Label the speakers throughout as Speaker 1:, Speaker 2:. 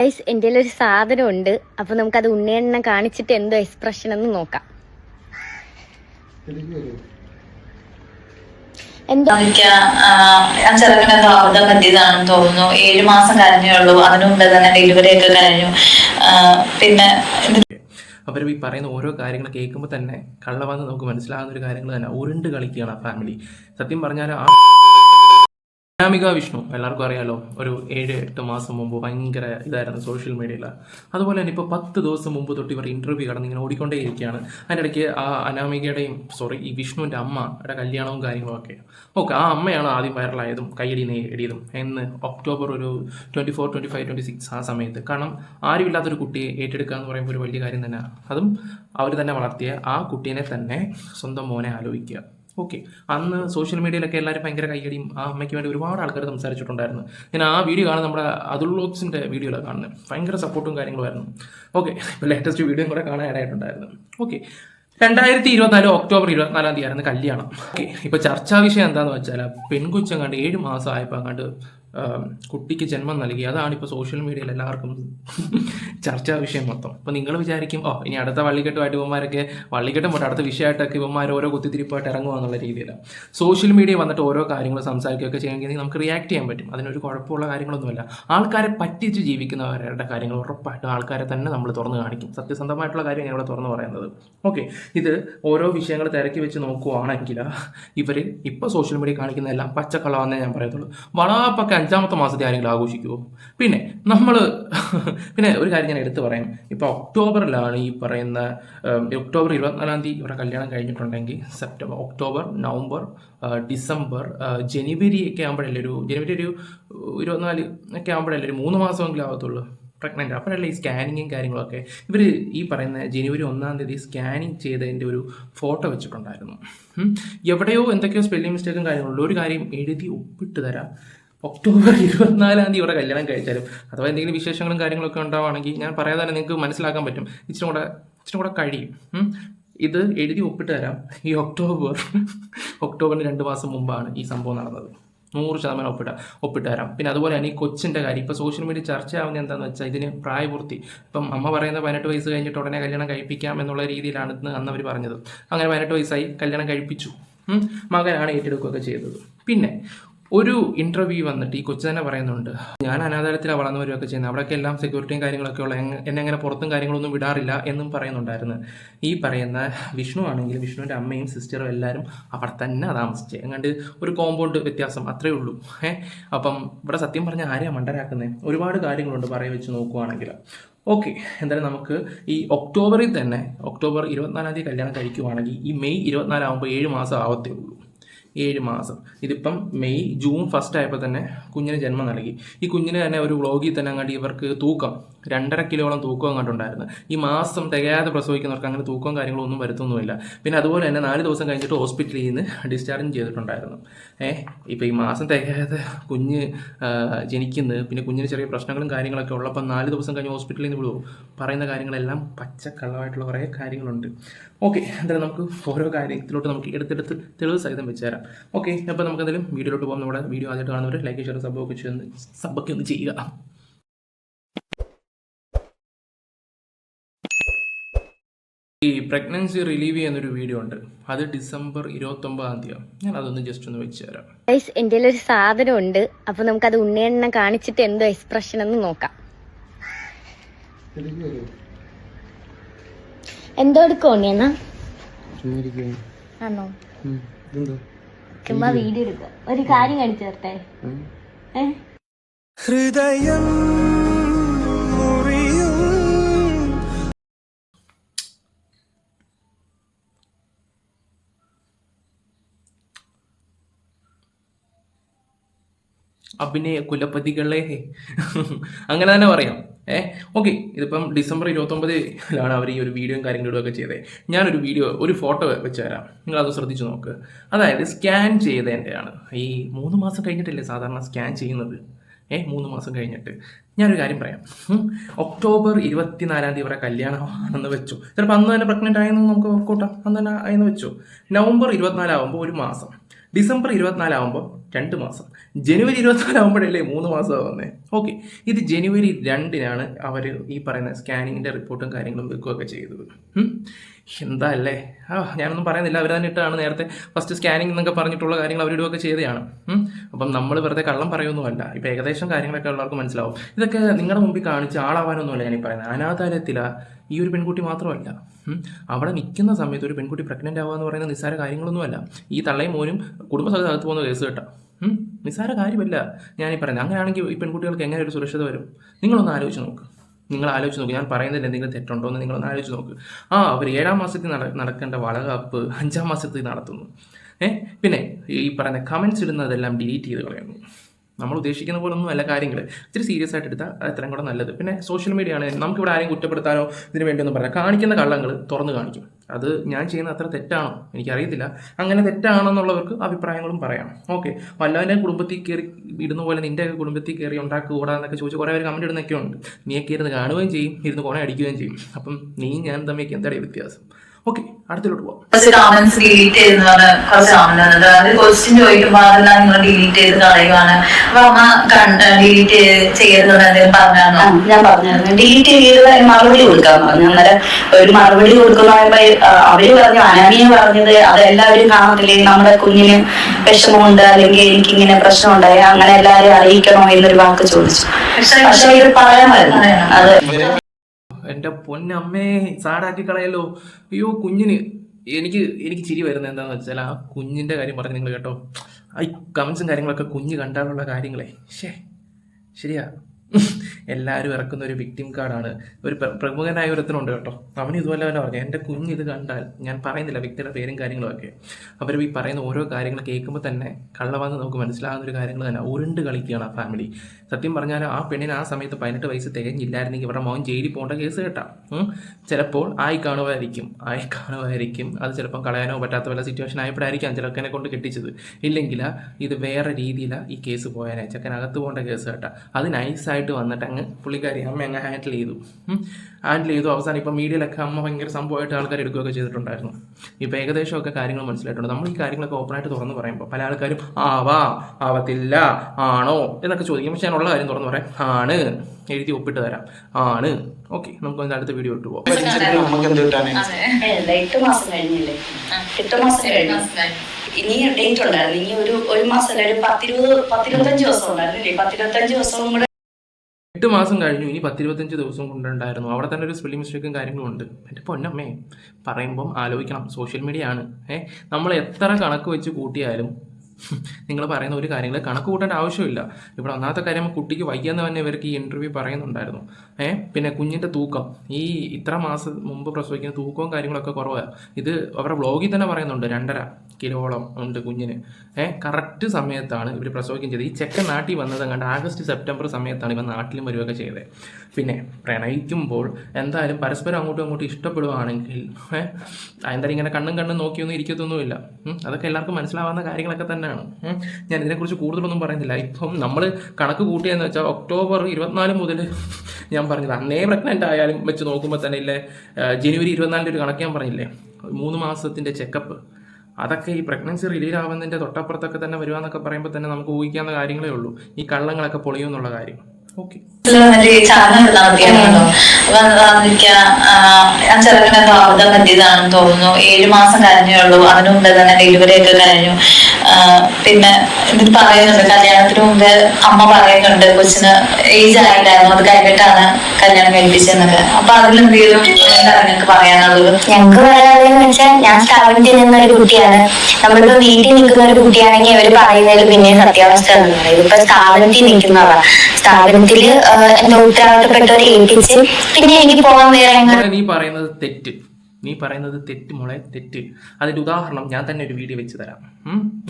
Speaker 1: Guys എന്റെ ഒരു സാധനം ഉണ്ട് അപ്പൊ നമുക്കത് ഉണ്ണിയെണ്ണം കാണിച്ചിട്ട് എന്തോ എക്സ്പ്രഷൻ എന്ന് നോക്കാം. എന്തോ
Speaker 2: എനിക്ക് ആ ചെറുക്കനെന്തോ അബദ്ധം പറ്റിയതാണെന്ന് തോന്നുന്നു. ഏഴു മാസം കഴിഞ്ഞേ ഉള്ളൂ. അതിനു മുമ്പേ തന്നെ ഡെലിവറി ഒക്കെ കഴിഞ്ഞു. പിന്നെ
Speaker 3: അവർ ഈ പറയുന്ന ഓരോ കാര്യങ്ങൾ കേൾക്കുമ്പോൾ തന്നെ കള്ളവാന്ന് നമുക്ക് മനസ്സിലാകുന്ന ഒരു കാര്യങ്ങൾ തന്നെ. ഉരുണ്ട് കളിക്കുകയാണ് ആ ഫാമിലി സത്യം പറഞ്ഞാൽ ആ അനാമിക വിഷ്ണു എല്ലാവർക്കും അറിയാലോ ഒരു ഏഴ് എട്ട് മാസം മുമ്പ് ഭയങ്കര ഇതായിരുന്നു സോഷ്യൽ മീഡിയയിൽ അതുപോലെ തന്നെ ഇപ്പോൾ പത്ത് ദിവസം മുമ്പ് തൊട്ട് ഇവർ ഇന്റർവ്യൂ കടന്ന് ഇങ്ങനെ ഓടിക്കൊണ്ടേയിരിക്കുകയാണ്. അതിന്റെ ഇടയ്ക്ക് ആ അനാമികയുടെയും സോറി ഈ വിഷ്ണുവിന്റെ അമ്മയുടെ കല്യാണവും കാര്യങ്ങളും ഒക്കെ. ഓക്കെ ആ അമ്മയാണ് ആദ്യം വൈറലായതും കൈയടി നേടിയതും എന്ന് ഒക്ടോബർ ഒരു twenty four twenty five twenty six ആ സമയത്ത്. കാരണം ആരുമില്ലാത്തൊരു കുട്ടിയെ ഏറ്റെടുക്കുക എന്ന് പറയുമ്പോൾ ഒരു വലിയ കാര്യം തന്നെയാണ് അതും അവർ തന്നെ വളർത്തിയ ആ കുട്ടീനെ തന്നെ സ്വന്തം മോനെ ആലോചിക്കുക. ഓക്കെ അന്ന് സോഷ്യൽ മീഡിയയിലൊക്കെ എല്ലാവരും ഭയങ്കര കൈയടിയും ആ അമ്മയ്ക്ക് വേണ്ടി ഒരുപാട് ആൾക്കാർ സംസാരിച്ചിട്ടുണ്ടായിരുന്നു. ഞാൻ ആ വീഡിയോ കാണുന്നത് നമ്മുടെ അതുൽ വ്ലോഗ്സിന്റെ വീഡിയോയിലാണ് കാണുന്നത് ഭയങ്കര സപ്പോർട്ടും കാര്യങ്ങളുമായിരുന്നു ഓക്കെ ഇപ്പോൾ ലേറ്റസ്റ്റ് വീഡിയോയും കൂടെ കാണാനായിട്ടുണ്ടായിരുന്നു ഓക്കെ രണ്ടായിരത്തി ഇരുപത്തിനാല് ഒക്ടോബർ ഇരുപത്തിനാലാം തീയതി ആയിരുന്നു കല്യാണം. ഓക്കെ ഇപ്പോൾ ചർച്ചാ വിഷയം എന്താണെന്ന് വെച്ചാൽ പെൺകൊച്ചം കണ്ട് ഏഴ് മാസം ആയപ്പോൾ ആം, കുട്ടിക്ക് ജന്മം നൽകി. അതാണ് ഇപ്പോൾ സോഷ്യൽ മീഡിയയിൽ എല്ലാവർക്കും ചർച്ചാ വിഷയം മൊത്തം. അപ്പോൾ നിങ്ങൾ വിചാരിക്കും ഓ ഇനി അടുത്ത വള്ളിക്കെട്ടുമായിട്ട് ഇവന്മാരൊക്കെ വള്ളിക്കെട്ടും പോട്ടെ അടുത്ത വിഷയമായിട്ടൊക്കെ ഇവന്മാർ ഓരോ കുത്തിത്തിരിപ്പായിട്ട് ഇറങ്ങുക എന്നുള്ള രീതിയിലാണ് സോഷ്യൽ മീഡിയ വന്നിട്ട് ഓരോ കാര്യങ്ങൾ സംസാരിക്കുകയൊക്കെ ചെയ്യണമെങ്കിൽ നമുക്ക് റിയാക്ട് ചെയ്യാൻ പറ്റും. അതിനൊരു കുഴപ്പമുള്ള കാര്യങ്ങളൊന്നുമില്ല. ആൾക്കാരെ പറ്റിച്ച് ജീവിക്കുന്നവരുടെ കാര്യങ്ങൾ ഉറപ്പായിട്ടും ആൾക്കാരെ തന്നെ നമ്മൾ തുറന്ന് കാണിക്കും. സത്യസന്ധമായിട്ടുള്ള കാര്യം ഞാൻ ഇവിടെ തുറന്ന് പറയുന്നത്. ഓക്കെ ഇത് ഓരോ വിഷയങ്ങൾ തിരക്കി വെച്ച് നോക്കുവാണെങ്കിൽ ഇവർ ഇപ്പോൾ സോഷ്യൽ മീഡിയ കാണിക്കുന്നതെല്ലാം പച്ചക്കളാന്നേ ഞാൻ പറയത്തുള്ളൂ. വളാപ്പൊക്കെ അഞ്ചാമത്തെ മാസത്തെ ആരെങ്കിലും ആഘോഷിക്കുമോ പിന്നെ നമ്മൾ പിന്നെ ഒരു കാര്യം ഞാൻ എടുത്തു പറയാം. ഇപ്പോൾ ഒക്ടോബറിലാണ് ഈ പറയുന്ന ഒക്ടോബർ ഇരുപത്തിനാലാം തീയതി ഇവരുടെ കല്യാണം കഴിഞ്ഞിട്ടുണ്ടെങ്കിൽ സെപ്റ്റംബർ ഒക്ടോബർ നവംബർ ഡിസംബർ ജനുവരി ഒക്കെ ആകുമ്പോഴല്ലേ ഒരു ജനുവരി ഒരു ഇരുപത്തിനാല് ഒക്കെ ആകുമ്പോഴല്ലേ ഒരു മൂന്ന് മാസമെങ്കിലും ആവത്തുള്ളൂ പ്രഗ്നന്റ് അപ്പോഴല്ലേ ഈ സ്കാനിങ്ങും കാര്യങ്ങളൊക്കെ. ഇവർ ഈ പറയുന്ന ജനുവരി ഒന്നാം തീയതി സ്കാനിങ് ചെയ്തതിന്റെ ഒരു ഫോട്ടോ വെച്ചിട്ടുണ്ടായിരുന്നു. എവിടെയോ എന്തൊക്കെയോ സ്പെല്ലിംഗ് മിസ്റ്റേക്കും കാര്യങ്ങളുള്ളൂ ഒരു കാര്യം എഴുതി ഒപ്പിട്ട് തരാം. ഒക്ടോബർ ഇരുപത്തിനാലാം തീയതി ഇവിടെ കല്യാണം കഴിച്ചാലും അഥവാ എന്തെങ്കിലും വിശേഷങ്ങളും കാര്യങ്ങളൊക്കെ ഉണ്ടാവുകയാണെങ്കിൽ ഞാൻ പറയാതെ തന്നെ നിങ്ങൾക്ക് മനസ്സിലാക്കാൻ പറ്റും. ഇച്ചിരി കൂടെ ഇച്ചിരി കൂടെ കഴിയും. ഇത് എഴുതി ഒപ്പിട്ട് തരാം. ഈ ഒക്ടോബർ ഒക്ടോബറിന് രണ്ട് മാസം മുമ്പാണ് ഈ സംഭവം നടന്നത്. നൂറ് ശതമാനം ഒപ്പിട്ട ഒപ്പിട്ട് തരാം. പിന്നെ അതുപോലെ തന്നെ ഈ കൊച്ചിന്റെ കാര്യം. ഇപ്പോൾ സോഷ്യൽ മീഡിയ ചർച്ചയാവുന്നത് എന്താണെന്ന് വെച്ചാൽ ഇതിന് പ്രായപൂർത്തി. ഇപ്പം അമ്മ പറയുന്ന പതിനെട്ട് വയസ്സ് കഴിഞ്ഞിട്ട് ഉടനെ കല്യാണം കഴിപ്പിക്കാം എന്നുള്ള രീതിയിലാണ് ഇന്ന് അന്ന് അവർ പറഞ്ഞത്. അങ്ങനെ പതിനെട്ട് വയസ്സായി കല്യാണം കഴിപ്പിച്ചു. മകനാണ് ഏറ്റെടുക്കുകയൊക്കെ ചെയ്തത്. പിന്നെ ഒരു ഇന്റർവ്യൂ വന്നിട്ട് ഈ കൊച്ചു തന്നെ പറയുന്നുണ്ട് ഞാൻ അനാഥാലയത്തിലാണ് വളർന്നവരൊക്കെ ചെയ്യുന്നത് അവിടെയൊക്കെ എല്ലാം സെക്യൂരിറ്റിയും കാര്യങ്ങളൊക്കെ ഉള്ള എന്നെ അങ്ങനെ പുറത്തും കാര്യങ്ങളൊന്നും വിടാറില്ല എന്നും പറയുന്നുണ്ടായിരുന്നു. ഈ പറയുന്ന വിഷ്ണു ആണെങ്കിൽ വിഷ്ണുവിന്റെ അമ്മയും സിസ്റ്ററും എല്ലാവരും അവിടെ തന്നെ താമസിച്ചത് എങ്ങാണ്ട് ഒരു കോമ്പൗണ്ട് വ്യത്യാസം അത്രേ ഉള്ളൂ. ഏഹ് അപ്പം ഇവിടെ സത്യം പറഞ്ഞ ആരെയാണ് മണ്ടരാക്കുന്നത് ഒരുപാട് കാര്യങ്ങളുണ്ട് പറയ വെച്ച് നോക്കുവാണെങ്കിൽ ഓക്കെ എന്തായാലും നമുക്ക് ഈ ഒക്ടോബറിൽ തന്നെ ഒക്ടോബർ ഇരുപത്തിനാലാം തീയതി കല്യാണം കഴിക്കുവാണെങ്കിൽ ഈ മെയ് ഇരുപത്തിനാലാകുമ്പോൾ ഏഴ് മാസം ആവത്തേ ഉള്ളൂ. ഏഴ് മാസം. ഇതിപ്പം മെയ് ജൂൺ ഫസ്റ്റ് ആയപ്പോൾ തന്നെ കുഞ്ഞിന് ജന്മം നൽകി. ഈ കുഞ്ഞിന് തന്നെ ഒരു വ്ളോഗിൽ തന്നെ അങ്ങോട്ട് ഇവർക്ക് തൂക്കം. രണ്ടര കിലോളം തൂക്കം അങ്ങോട്ടുണ്ടായിരുന്നു ഈ മാസം തികയാതെ പ്രസവിക്കുന്നവർക്ക് അങ്ങനെ തൂക്കവും കാര്യങ്ങളൊന്നും വരുത്തൊന്നുമില്ല. പിന്നെ അതുപോലെ തന്നെ നാല് ദിവസം കഴിഞ്ഞിട്ട് ഹോസ്പിറ്റലിൽ നിന്ന് ഡിസ്ചാർജ് ചെയ്തിട്ടുണ്ടായിരുന്നു. ഏഹ് ഇപ്പോൾ ഈ മാസം തികയാതെ കുഞ്ഞ് ജനിക്കുന്നത് പിന്നെ കുഞ്ഞിന് ചെറിയ പ്രശ്നങ്ങളും കാര്യങ്ങളൊക്കെ ഉള്ളപ്പോൾ നാല് ദിവസം കഴിഞ്ഞ് ഹോസ്പിറ്റലിൽ നിന്ന് വിടുമോ പറയുന്ന കാര്യങ്ങളെല്ലാം പച്ചക്കള്ളമായിട്ടുള്ള കുറേ കാര്യങ്ങളുണ്ട്. ഓക്കെ എന്തായാലും നമുക്ക് ഓരോ കാര്യത്തിലോട്ട് നമുക്ക് എടുത്തെടുത്ത് തെളിവ് സഹിതം വെച്ച് തരാം ഓക്കെ അപ്പോൾ നമുക്ക് എന്തായാലും വീഡിയോയിലോട്ട് പോകാം. നമ്മുടെ വീഡിയോ ആദ്യമായിട്ട് കാണുന്നവർ ലൈക്ക് ഷെയർ സബ്ബൊക്കെ ചെയ്യുന്ന സബ്ബൊക്കെ ഒന്ന് ചെയ്യുക. ഈ പ്രഗ്നൻസി റിലീവ് ചെയ്യുന്നൊരു വീഡിയോ ഉണ്ട്. അത് ഡിസംബർ ഇരുപത്തൊമ്പതാം തീയതി ഞാൻ അതൊന്ന് ജസ്റ്റ് ഒന്ന് വെച്ച് തരാം.
Speaker 1: എന്റെ ഒരു സാധനം ഉണ്ട്. അപ്പൊ നമുക്ക് അത് ഉണ്ണിയെണ്ണം കാണിച്ചിട്ട് എന്തോ എക്സ്പ്രഷൻ എന്ന് നോക്കാം. എന്തോ എടുക്കോ ഉണ്ണിയെണ്ണ? ആണോ? ചുമ്മാ വീഡിയോ എടുക്കുക ഒരു കാര്യം കാണിച്ചു തരട്ടെ?
Speaker 4: ഹൃദയം
Speaker 3: അഭിനയ കുലപതികളെ അങ്ങനെ തന്നെ പറയാം. ഏ ഓക്കെ ഇതിപ്പം ഡിസംബർ ഇരുപത്തൊമ്പതിലാണ് അവർ ഈ ഒരു വീഡിയോയും കാര്യങ്ങളും ഒക്കെ ചെയ്തത് ഞാനൊരു വീഡിയോ ഒരു ഫോട്ടോ വെച്ച് തരാം. അത് ശ്രദ്ധിച്ചു നോക്ക്. അതായത് സ്കാൻ ചെയ്തതിന്റെയാണ് ഈ മൂന്ന് മാസം കഴിഞ്ഞിട്ടല്ലേ സാധാരണ സ്കാൻ ചെയ്യുന്നത്? ഏ മൂന്ന് മാസം കഴിഞ്ഞിട്ട്. ഞാനൊരു കാര്യം പറയാം. ഒക്ടോബർ ഇരുപത്തിനാലാം തീയതി ഇവരെ കല്യാണമാണെന്ന് വെച്ചു. ചിലപ്പോൾ അന്ന് തന്നെ പ്രഗ്നന്റ് ആയെന്ന് നമുക്ക് കൂട്ടാം അന്ന് തന്നെ ആയെന്ന് വെച്ചു. നവംബർ ഇരുപത്തിനാലാവുമ്പോൾ ഒരു മാസം. ഡിസംബർ ഇരുപത്തിനാലാവുമ്പോൾ രണ്ട് മാസം. ജനുവരി ഇരുപത്തിനാലാകുമ്പോഴല്ലേ മൂന്ന് മാസമാണ് വന്നത് ഓക്കെ ഇത് ജനുവരി രണ്ടിനാണ് അവർ ഈ പറയുന്ന സ്കാനിങ്ങിന്റെ റിപ്പോർട്ടും കാര്യങ്ങളും വെക്കുകയൊക്കെ ചെയ്തത്. എന്താ അല്ലേ? ആ ഞാനൊന്നും പറയുന്നില്ല. അവർ തന്നെ ഇട്ടാണ് നേരത്തെ ഫസ്റ്റ് സ്കാനിങ് എന്നൊക്കെ പറഞ്ഞിട്ടുള്ള കാര്യങ്ങൾ അവരിടുകയൊക്കെ ചെയ്തതാണ്. അപ്പം നമ്മൾ വെറുതെ കള്ളം പറയുമൊന്നുമല്ല ഇപ്പം ഏകദേശം കാര്യങ്ങളൊക്കെ ഉള്ളവർക്ക് മനസ്സിലാവും. ഇതൊക്കെ നിങ്ങളുടെ മുമ്പിൽ കാണിച്ച് ആളാവാനൊന്നുമല്ല ഞാനീ പറയുന്നത്. അനാഥാലയത്തിലാണ് ഈ ഒരു പെൺകുട്ടി മാത്രമല്ല. അവിടെ നിൽക്കുന്ന സമയത്ത് ഒരു പെൺകുട്ടി പ്രഗ്നന്റ് ആവുക എന്ന് പറയുന്ന നിസ്സാര കാര്യങ്ങളൊന്നുമല്ല. ഈ തള്ളയും മോനും കുടുംബസ്ഥലത്ത് അകത്ത് പോകുന്ന കേസ് കേട്ടാ. നിസ്സാര കാര്യമല്ല. ഞാനീ പറയുന്നത് അങ്ങനെയാണെങ്കിൽ ഈ പെൺകുട്ടികൾക്ക് എങ്ങനെ ഒരു സുരക്ഷിത വരും? നിങ്ങളൊന്ന് ആലോചിച്ച് നോക്ക്. നിങ്ങൾ ആലോചിച്ച് നോക്ക്. ഞാൻ പറയുന്നതിൽ എന്തെങ്കിലും തെറ്റുണ്ടോ എന്ന് നിങ്ങളൊന്ന് ആലോചിച്ച് നോക്ക്. ആ അവർ ഏഴാം മാസത്തിൽ നട നടക്കേണ്ട വളകപ്പ് അഞ്ചാം മാസത്തിൽ നടത്തുന്നു. ഏഹ് പിന്നെ ഈ പറയുന്ന കമൻസ് ഇടുന്നതെല്ലാം ഡിലീറ്റ് ചെയ്ത് കളയുന്നു. നമ്മൾ ഉദ്ദേശിക്കുന്ന പോലെ ഒന്നും അല്ല കാര്യങ്ങൾ. ഇത്തിരി സീരിയസ് ആയിട്ട് എടുത്താൽ അത്രയും കൂടെ നല്ലത്. പിന്നെ സോഷ്യൽ മീഡിയ ആണ്. നമുക്കിവിടെ ആരെയും കുറ്റപ്പെടുത്താനോ ഇതിന് വേണ്ടിയൊന്നും പറയാം. കാണിക്കുന്ന കള്ളങ്ങൾ തുറന്നു കാണിക്കും. അത് ഞാൻ ചെയ്യുന്ന അത്ര തെറ്റാണോ? എനിക്കറിയത്തില്ല. അങ്ങനെ തെറ്റാണെന്നുള്ളവർക്ക് അഭിപ്രായങ്ങളും പറയാം. ഓക്കെ വല്ലവന്റെ കുടുംബത്തിൽ കയറി ഇടുന്ന പോലെ നിന്റെ കുടുംബത്തിൽ കയറി ഉണ്ടാക്കുക എന്നൊക്കെ ചോദിച്ച് കുറേ പേര് കമന്റ് ഇടുന്നൊക്കെ ഉണ്ട് നീയൊക്കെ ഇരുന്ന് കാണുകയും ചെയ്യും. ഇരുന്ന് കുറേ അടിക്കുകയും ചെയ്യും. അപ്പം നീ ഞാൻ തമ്മിൽ എന്താണ് വ്യത്യാസം? ഓക്കെ അടുത്തിലോട്ട് പോവാം.
Speaker 2: കുറച്ച് കമന്റ്സ് ഡിലീറ്റ് ചെയ്തെന്ന് പറഞ്ഞ കുറച്ച് കമന്റ് വന്നത് അത് ക്വസ്റ്റ്യൻ ചോദിക്കുമ്പോൾ അതെല്ലാം നിങ്ങൾ ഡിലീറ്റ് ചെയ്ത് കളയുവാണ്. അപ്പൊ അമ്മ കണ്ട ഡിലീറ്റ് ചെയ്യരുതെന്ന് എന്തെങ്കിലും പറഞ്ഞാണോ
Speaker 5: ഞാൻ ഡിലീറ്റ് ചെയ്ത് മറുപടി കൊടുക്കാൻ പറഞ്ഞു. അന്നേരം ഒരു മറുപടി കൊടുക്കുന്ന അവർ പറഞ്ഞു അനാമിയെ പറഞ്ഞത് അതെല്ലാവരും കാണത്തില്ലേ? നമ്മുടെ കുഞ്ഞിന് വിഷമമുണ്ട് അല്ലെങ്കിൽ എനിക്ക് ഇങ്ങനെ പ്രശ്നമുണ്ടായി അങ്ങനെ എല്ലാവരും അറിയിക്കണോ എന്നൊരു വാക്ക് ചോദിച്ചു.
Speaker 2: പക്ഷെ
Speaker 5: പക്ഷെ ഇത് പറയാൻ പറയാമായിരുന്നു അത്
Speaker 3: എന്റെ പൊന്നമ്മേ സാടാക്കി കളയല്ലോ. അയ്യോ കുഞ്ഞിന് എനിക്ക് എനിക്ക് ചിരി വരുന്നത് എന്താണെന്ന് വെച്ചാൽ ആ കുഞ്ഞിന്റെ കാര്യം പറഞ്ഞ് നിങ്ങൾ കേട്ടോ. ഐ കമൻസും കാര്യങ്ങളൊക്കെ കുഞ്ഞ് കണ്ടാലുള്ള കാര്യങ്ങളെ. ശേ ശരിയാ. എല്ലാവരും ഇറക്കുന്ന ഒരു വിക്ടിം കാർഡാണ് ഒരു പ്ര- പ്രമുഖനായ ഒരുത്തനുണ്ട് കേട്ടോ. അവന് ഇതുപോലെ തന്നെ പറഞ്ഞു. എന്റെ കുഞ്ഞ് ഇത് കണ്ടാൽ ഞാൻ പറയുന്നില്ല വ്യക്തിയുടെ പേരും കാര്യങ്ങളും ഒക്കെ. അവർ ഈ പറയുന്ന ഓരോ കാര്യങ്ങൾ കേൾക്കുമ്പോൾ തന്നെ കള്ളവാന്ന് നമുക്ക് മനസ്സിലാകുന്ന ഒരു കാര്യങ്ങൾ തന്നെ. ഉരുണ്ട് കളിക്കുകയാണ് ആ ഫാമിലി സത്യം പറഞ്ഞാൽ ആ പെണ്ണിന് ആ സമയത്ത് പതിനെട്ട് വയസ്സ് തികഞ്ഞില്ലായിരുന്നെങ്കിൽ ഇവരുടെ മോൻ ജയിലിൽ പോകേണ്ട കേസ് കേട്ടാ. ചിലപ്പോൾ ആയി കാണുമായിരിക്കും. ആയി കാണുമായിരിക്കും. അത് ചിലപ്പം കളയാനോ പറ്റാത്ത വല്ല സിറ്റുവേഷൻ ആയപ്പോഴായിരിക്കാം ചിലക്കനെ കൊണ്ട് കെട്ടിച്ചത്. ഇല്ലെങ്കിൽ ഇത് വേറെ രീതിയിലാണ് ഈ കേസ് പോയാനേ. ചെക്കനകത്ത് പോകേണ്ട കേസ് കേട്ടാ. അത് നൈസായിട്ട് വന്നിട്ട് അങ്ങ് പുള്ളിക്കാരി അമ്മ അങ്ങ് ഹാൻഡിൽ ചെയ്തു. ഹാൻഡിൽ ചെയ്തു. അവസാനം ഇപ്പം മീഡിയയിലൊക്കെ അമ്മ ഭയങ്കര സംഭവമായിട്ട് ആൾക്കാർ എടുക്കുകയൊക്കെ ചെയ്തിട്ടുണ്ടായിരുന്നു. ഇപ്പം ഏകദേശമൊക്കെ കാര്യങ്ങൾ മനസ്സിലായിട്ടുണ്ട്. നമ്മൾ ഈ കാര്യങ്ങളൊക്കെ ഓപ്പണായിട്ട് തുറന്ന് പറയുമ്പോൾ പല ആൾക്കാരും ആവാ ആവത്തില്ല ആണോ? എന്നൊക്കെ ചോദിക്കും. പക്ഷേ ഞാൻ ഉള്ള കാര്യം തുറന്ന് പറയാം. ആണ്. എഴുതി ഒപ്പിട്ട് തരാം. ആണ്. ഓക്കെ നമുക്ക് അടുത്ത വീഡിയോ ഇട്ട് പോകാം
Speaker 5: എട്ട് മാസം കഴിഞ്ഞില്ലേ എട്ട് മാസം കഴിഞ്ഞു ഇനി ഡേറ്റ് ഉണ്ടായിരുന്നു. ഇനി ഒരു ഒരു മാസം അല്ല, ഒരു പത്തിരുപത് പത്തിരുപത്തഞ്ച് ദിവസം ഉണ്ടായിരുന്നില്ലേ? പത്തിരുപത്തഞ്ച് ദിവസം കൂടെ
Speaker 3: എട്ട് മാസം കഴിഞ്ഞു. ഇനി പത്തിരുപത്തഞ്ച് ദിവസം കൊണ്ടുണ്ടായിരുന്നു. അവിടെ തന്നെ ഒരു സ്പെല്ലിംഗ് മിസ്റ്റേക്കും കാര്യങ്ങളും ഉണ്ട്. എന്റെ പൊന്നമ്മേ പറയുമ്പം ആലോചിക്കണം. സോഷ്യൽ മീഡിയ ആണ്. ഏഹ് നമ്മൾ എത്ര കണക്ക് വെച്ച് കൂട്ടിയാലും നിങ്ങൾ പറയുന്ന ഒരു കാര്യങ്ങൾ കണക്ക് കൂട്ടേണ്ട ആവശ്യമില്ല. ഇവിടെ ഒന്നാമത്തെ കാര്യം കുട്ടിക്ക് വയ്യെന്ന് തന്നെ ഇവർക്ക് ഈ ഇന്റർവ്യൂ പറയുന്നുണ്ടായിരുന്നു. ഏഹ് പിന്നെ കുഞ്ഞിന്റെ തൂക്കം. ഈ ഇത്ര മാസം മുമ്പ് പ്രസവിക്കുന്ന തൂക്കവും കാര്യങ്ങളൊക്കെ കുറവാണ് ഇത് അവരുടെ വ്ളോഗിൽ തന്നെ പറയുന്നുണ്ട് രണ്ടര കിലോളം ഉണ്ട് കുഞ്ഞിന്. ഏഹ് കറക്റ്റ് സമയത്താണ് ഇവർ പ്രസവിക്കുകയും ചെയ്തത്. ഈ ചെക്കൻ നാട്ടിൽ വന്നത് കണ്ട് ആഗസ്റ്റ് സെപ്റ്റംബർ സമയത്താണ് ഇവൻ നാട്ടിലും വരികയൊക്കെ ചെയ്തത്. പിന്നെ പ്രണയിക്കുമ്പോൾ എന്തായാലും പരസ്പരം അങ്ങോട്ടും അങ്ങോട്ടും ഇഷ്ടപ്പെടുവാണെങ്കിൽ ഏഹ് എന്തായാലും ഇങ്ങനെ കണ്ണും കണ്ണും നോക്കിയൊന്നും ഇരിക്കത്തൊന്നുമില്ല. അതൊക്കെ എല്ലാവർക്കും മനസ്സിലാവുന്ന കാര്യങ്ങളൊക്കെ തന്നെയാണ് ഉം. ഞാൻ ഇതിനെക്കുറിച്ച് കൂടുതലൊന്നും പറയുന്നില്ല. ഇപ്പം നമ്മൾ കണക്ക് കൂട്ടിയെന്ന് വെച്ചാൽ ഒക്ടോബർ ഇരുപത്തിനാല് മുതൽ ഞാൻ പറഞ്ഞത് അന്നേ പ്രഗ്നന്റ് ആയാലും വെച്ച് നോക്കുമ്പോൾ തന്നെ ഇല്ലേ ജനുവരി ഇരുപത്തിനാലിന്റെ ഒരു കണക്ക് ഞാൻ പറഞ്ഞില്ലേ മൂന്ന് മാസത്തിന്റെ ചെക്കപ്പ് അതൊക്കെ ഈ പ്രഗ്നൻസി റിലീവ് ആവുന്നതിന്റെ തൊട്ടപ്പുറത്തൊക്കെ തന്നെ വരുവാന്നൊക്കെ പറയുമ്പോൾ തന്നെ നമുക്ക് ഊഹിക്കാവുന്ന കാര്യങ്ങളേ ഉള്ളൂ. ഈ കള്ളങ്ങളൊക്കെ പൊളിയുമെന്നുള്ള കാര്യം.
Speaker 2: ചെറുക്കനെന്തോ അബദ്ധം പറ്റിയതാണെന്ന് തോന്നുന്നു. ഏഴു മാസം കഴിഞ്ഞേ ഉള്ളൂ. അതിനു മുമ്പേ തന്നെ ഡെലിവറി ഒക്കെ കഴിഞ്ഞു. പിന്നെ പറയുന്നുണ്ട് കല്യാണത്തിന് മുമ്പേ അമ്മ പറയുന്നുണ്ട് കൊച്ചിന് ഏജ് ആയിട്ടായിരുന്നു. അത് കഴിഞ്ഞിട്ടാണ് കല്യാണം കഴിപ്പിച്ചെന്നൊക്കെ അപ്പൊ നിങ്ങൾക്ക് പറയാനുള്ളത്?
Speaker 6: ഞങ്ങൾക്ക് പറയാനുള്ളതെന്ന് വെച്ചാൽ ഞാൻ സ്ഥാപനത്തിൽ നിന്ന ഒരു കുട്ടിയാണ്. നമ്മളിപ്പോ വീട്ടിൽ നിൽക്കുന്ന ഒരു കുട്ടിയാണെങ്കിൽ അവർ പറയുന്നതിൽ പിന്നെ സത്യാവസ്ഥ എന്ന് പറയും ഇപ്പൊ സ്ഥാപനത്തിൽ നിൽക്കുന്നതാണ് സ്ഥാപനത്തിൽ ഒരു ഏൽപ്പിച്ച് പിന്നെ എനിക്ക് പോകാൻ വേറെ
Speaker 3: നീ പറയുന്നത് തെറ്റ്. നീ പറയുന്നത് തെറ്റ് മോളെ തെറ്റ്. അതിന്റെ ഉദാഹരണം ഞാൻ തന്നെ ഒരു വീഡിയോ വെച്ച് തരാം.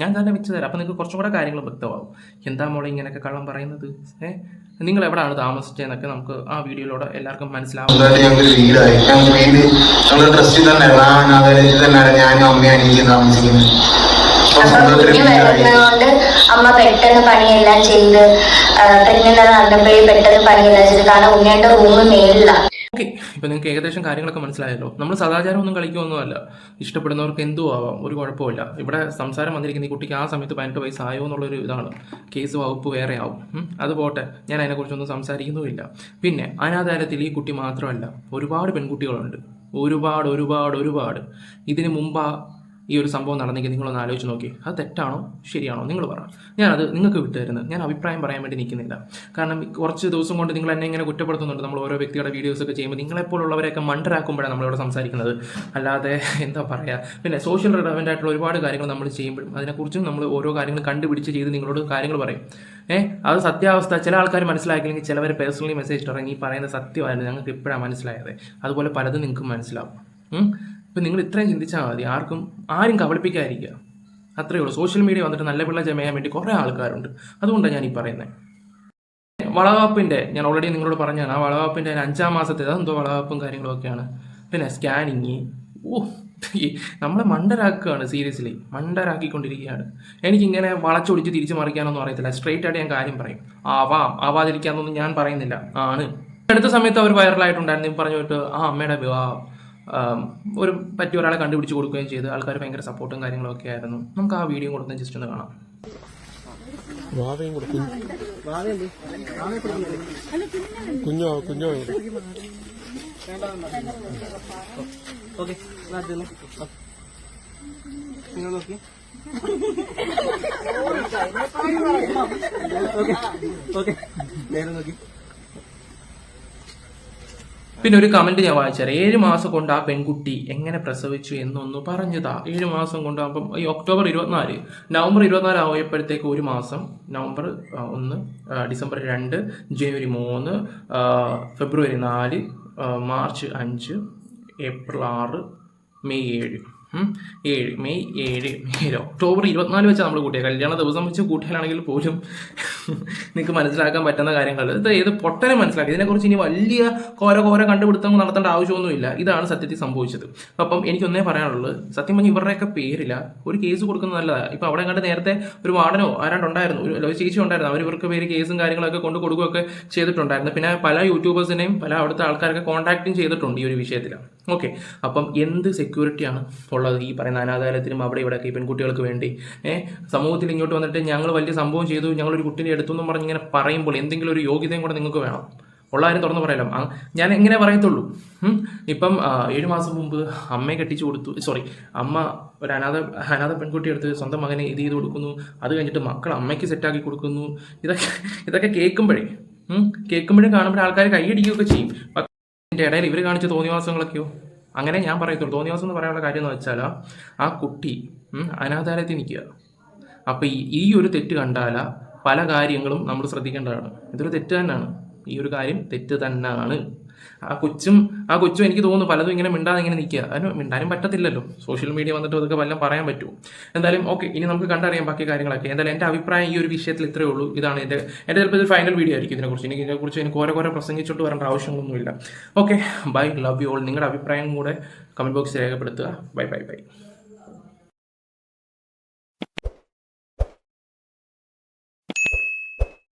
Speaker 3: ഞാൻ തന്നെ വെച്ച് തരാം. അപ്പൊ നിങ്ങൾക്ക് കുറച്ചും കൂടെ കാര്യങ്ങൾ വ്യക്തമാവും. എന്താ മോളെ ഇങ്ങനെയൊക്കെ കള്ളം പറയുന്നത്? ഏഹ് നിങ്ങൾ എവിടെയാണ് താമസിച്ചത് എന്നൊക്കെ നമുക്ക് ആ വീഡിയോയിലൂടെ എല്ലാവർക്കും മനസ്സിലാവും.
Speaker 6: അമ്മ പെട്ടെന്ന് പണിയെല്ലാം ചെയ്ത് പ്രഗ്നന്റ് കാരണം
Speaker 3: നിങ്ങൾക്ക് ഏകദേശം കാര്യങ്ങളൊക്കെ മനസ്സിലായല്ലോ. നമ്മൾ സദാചാരമൊന്നും കളിക്കുകയൊന്നുമല്ല ഇഷ്ടപ്പെടുന്നവർക്ക് എന്തോ ആവാം. ഒരു കുഴപ്പമില്ല ഇവിടെ സംസാരം വന്നിരിക്കുന്ന ഈ കുട്ടിക്ക് ആ സമയത്ത് പതിനെട്ട് വയസ്സായോ എന്നുള്ളൊരു ഇതാണ്. കേസ് വകുപ്പ് വേറെ ആവും. അത് പോട്ടെ. ഞാൻ അതിനെക്കുറിച്ചൊന്നും സംസാരിക്കുന്നുമില്ല. പിന്നെ അനാധാരത്തിൽ ഈ കുട്ടി മാത്രമല്ല. ഒരുപാട് പെൺകുട്ടികളുണ്ട്. ഒരുപാട് ഒരുപാട് ഒരുപാട്. ഇതിനു മുമ്പ് ഈ ഒരു സംഭവം നടന്നെങ്കിൽ നിങ്ങളൊന്ന് ആലോചിച്ച് നോക്കി. അത് തെറ്റാണോ? ശരിയാണോ? നിങ്ങൾ പറ. ഞാനത് നിങ്ങൾക്ക് വിട്ടുതരുന്നത്. ഞാൻ അഭിപ്രായം പറയാൻ വേണ്ടി നിൽക്കുന്നില്ല. കാരണം കുറച്ച് ദിവസം കൊണ്ട് നിങ്ങൾ എന്നെ ഇങ്ങനെ കുറ്റപ്പെടുത്തുന്നുണ്ട്. നമ്മൾ ഓരോ വ്യക്തിയുടെ വീഡിയോസ് ഒക്കെ ചെയ്യുമ്പോൾ നിങ്ങളെപ്പോലുള്ളവരെയൊക്കെ മണ്ടരാക്കുമ്പോഴാണ് നമ്മളിവിടെ സംസാരിക്കുന്നത്. അല്ലാതെ എന്താ പറയുക പിന്നെ സോഷ്യൽ റിലവന്റ് ആയിട്ടുള്ള ഒരുപാട് കാര്യങ്ങൾ നമ്മൾ ചെയ്യുമ്പോഴും അതിനെക്കുറിച്ചും നമ്മൾ ഓരോ കാര്യങ്ങൾ കണ്ടുപിടിച്ച് ചെയ്ത് നിങ്ങളോട് കാര്യങ്ങൾ പറയും. ഏഹ് അത് സത്യാവസ്ഥ. ചില ആൾക്കാർ മനസ്സിലാക്കില്ലെങ്കിൽ ചിലവർ പേഴ്സണലി മെസ്സേജ് ഇറങ്ങി പറയുന്ന സത്യമായിരുന്നു. ഞങ്ങൾക്ക് ഇപ്പോഴാണ് മനസ്സിലായത്. അതുപോലെ പലതും നിങ്ങൾക്ക് മനസ്സിലാവും. ഇപ്പം നിങ്ങൾ ഇത്രയും ചിന്തിച്ചാൽ മതി. ആർക്കും ആരും കബളിപ്പിക്കാതിരിക്കുക. അത്രയേ ഉള്ളൂ. സോഷ്യൽ മീഡിയ വന്നിട്ട് നല്ല പിള്ള ജമയാൻ വേണ്ടി കുറേ ആൾക്കാരുണ്ട്. അതുകൊണ്ടാണ് ഞാൻ ഈ പറയുന്നത് വളവാപ്പിന്റെ ഞാൻ ഓൾറെഡി നിങ്ങളോട് പറഞ്ഞാണ് ആ വളവാപ്പിന്റെ അഞ്ചാം മാസത്തെ അതെന്തോ വളവാപ്പും കാര്യങ്ങളൊക്കെയാണ്. പിന്നെ സ്കാനിങ്. ഓ നമ്മളെ മണ്ടരാക്കുകയാണ് സീരിയസ്ലി. മണ്ടരാക്കിക്കൊണ്ടിരിക്കുകയാണ്. എനിക്കിങ്ങനെ വളച്ചൊടിച്ച് തിരിച്ചു മറിക്കാനൊന്നും അറിയത്തില്ല. സ്ട്രെയിറ്റ് ആയിട്ട് ഞാൻ കാര്യം പറയും. ആവാം. ആവാതിരിക്കാന്നൊന്നും ഞാൻ പറയുന്നില്ല. ആണ്. അടുത്ത സമയത്ത് അവർ വൈറലായിട്ടുണ്ടായിരുന്നു ഈ പറഞ്ഞു പോയിട്ട് ആ അമ്മയുടെ വിവാഹം. ഒരു പറ്റിയ ഒരാളെ കണ്ടുപിടിച്ച് കൊടുക്കുകയും ചെയ്ത് ആൾക്കാർ ഭയങ്കര സപ്പോർട്ടും കാര്യങ്ങളും ഒക്കെ ആയിരുന്നു. നമുക്ക് ആ വീഡിയോ കൊടുത്ത് ജസ്റ്റ് ഒന്ന് കാണാം.
Speaker 4: വാവയും ഓക്കെ നേരെ കുഞ്ഞോ
Speaker 3: പിന്നെ ഒരു കമന്റ് ഞാൻ വായിച്ചാൽ ഏഴ് മാസം കൊണ്ട് ആ പെൺകുട്ടി എങ്ങനെ പ്രസവിച്ചു എന്നൊന്ന് പറഞ്ഞതാ ഏഴ് മാസം കൊണ്ട് അപ്പം ഈ ഒക്ടോബർ ഇരുപത്തിനാല് നവംബർ ഇരുപത്തിനാല് ആയപ്പോഴത്തേക്ക് ഒരു മാസം നവംബർ ഒന്ന് ഡിസംബർ രണ്ട് ജനുവരി മൂന്ന് ഫെബ്രുവരി നാല് മാർച്ച് അഞ്ച് ഏപ്രിൽ ആറ് മെയ് ഏഴ്. ഏഴ് മെയ് ഏഴ് മെയ് ഒക്ടോബർ ഇരുപത്തിനാല് വെച്ചാൽ നമ്മൾ കൂട്ടിയത് കല്യാണ ദിവസം വെച്ച് കൂട്ടിയാണെങ്കിൽ പോലും നിങ്ങൾക്ക് മനസ്സിലാക്കാൻ പറ്റുന്ന കാര്യങ്ങൾ. ഇത് ഏത് പൊട്ടനെ മനസ്സിലാക്കി. ഇതിനെക്കുറിച്ച് ഇനി വലിയ കോര കോര കണ്ടുപിടുത്തങ്ങൾ നടത്തേണ്ട ആവശ്യമൊന്നുമില്ല. ഇതാണ് സത്യത്തിൽ സംഭവിച്ചത്. അപ്പം എനിക്കൊന്നേ പറയാനുള്ളത് സത്യം പറഞ്ഞാൽ ഇവരുടെയൊക്കെ പേരില്ല ഒരു കേസ് കൊടുക്കുന്നത് നല്ലതാണ് ഇപ്പം അവിടെ കണ്ട് നേരത്തെ ഒരു വാർഡനോ ആരാണ്ടുണ്ടായിരുന്നു ഒരു ചേച്ചി ഉണ്ടായിരുന്നു. അവർ ഇവർക്ക് പേര് കേസും കാര്യങ്ങളൊക്കെ കൊണ്ട് കൊടുക്കുകയൊക്കെ ചെയ്തിട്ടുണ്ടായിരുന്നു. പിന്നെ പല യൂട്യൂബേഴ്സിനെയും പല അവിടുത്തെ ആൾക്കാരൊക്കെ കോൺടാക്റ്റും ചെയ്തിട്ടുണ്ട് ഈ ഒരു വിഷയത്തിൽ ഓക്കെ. അപ്പം എന്ത് സെക്യൂരിറ്റിയാണ് ഉള്ളത്? ഈ പറയുന്ന അനാഥാലയത്തിനും അവിടെ ഇവിടെയൊക്കെ ഈ പെൺകുട്ടികൾക്ക് വേണ്ടി. സമൂഹത്തിൽ ഇങ്ങോട്ട് വന്നിട്ട് ഞങ്ങൾ വലിയ സംഭവം ചെയ്തു ഞങ്ങളൊരു കുട്ടീനെ എടുത്തു എന്നും പറഞ്ഞ് ഇങ്ങനെ പറയുമ്പോൾ എന്തെങ്കിലും ഒരു യോഗ്യതയും കൂടെ നിങ്ങൾക്ക് വേണം. ഉള്ള കാര്യം തുറന്ന് പറയാലോ ഞാൻ എങ്ങനെ പറയത്തുള്ളൂ? ഇപ്പം ഏഴു മാസം മുമ്പ് അമ്മയെ കെട്ടിച്ചു കൊടുത്തു. സോറി അമ്മ ഒരു അനാഥ അനാഥ പെൺകുട്ടി എടുത്ത് സ്വന്തം മകനെ ഇത് ചെയ്ത് കൊടുക്കുന്നു. അത് കഴിഞ്ഞിട്ട് മക്കൾ അമ്മയ്ക്ക് സെറ്റാക്കി കൊടുക്കുന്നു. ഇതൊക്കെ ഇതൊക്കെ കേൾക്കുമ്പോഴേ കേൾക്കുമ്പോഴും കാണുമ്പോഴേ ആൾക്കാർ കൈയടിക്കുകയൊക്കെ ചെയ്യും. ഇതിന്റെ ഇടയിൽ ഇവർ കാണിച്ച തോന്നിവാസങ്ങളൊക്കെയോ? അങ്ങനെ ഞാൻ പറയത്തുള്ളൂ. തോന്നിവാസം എന്ന് പറയാനുള്ള കാര്യം എന്ന് വെച്ചാൽ ആ കുട്ടി അനാഥാലയത്തിൽ നിൽക്കുക. അപ്പോൾ ഈ ഈ ഒരു തെറ്റ് കണ്ടാല പല കാര്യങ്ങളും നമ്മൾ ശ്രദ്ധിക്കേണ്ടതാണ്. ഇതൊരു തെറ്റ് തന്നെയാണ്. ഈ ഒരു കാര്യം തെറ്റ് തന്നെയാണ്. ആ കൊച്ചും ആ കൊച്ചും എനിക്ക് തോന്നുന്നു പലതും ഇങ്ങനെ മിണ്ടാതെ ഇങ്ങനെ നിൽക്കുക. അതിന് മിണ്ടാനും പറ്റത്തില്ലല്ലോ. സോഷ്യൽ മീഡിയ വന്നിട്ട് അതൊക്കെ വല്ലതും പറയാൻ പറ്റുമോ എന്തായാലും ഓക്കെ ഇനി നമുക്ക് കണ്ടറിയാം ബാക്കി കാര്യങ്ങളൊക്കെ. എന്തായാലും എന്റെ അഭിപ്രായം ഈ ഒരു വിഷയത്തിൽ ഇത്രയേ ഉള്ളൂ. ഇതാണ് എന്റെ എന്റെ ചിലപ്പോൾ ഇത് ഫൈനൽ വീഡിയോ ആയിരിക്കും ഇതിനെക്കുറിച്ച്. എനിക്ക് ഇതിനെക്കുറിച്ച് എനിക്ക് ഓരോ ഓരോ പ്രസംഗിച്ചോട്ട് വരേണ്ട ആവശ്യമൊന്നുമില്ല okay bye love you all നിങ്ങളുടെ അഭിപ്രായം കൂടെ കമന്റ് ബോക്സിൽ രേഖപ്പെടുത്തുക. Bye bye bye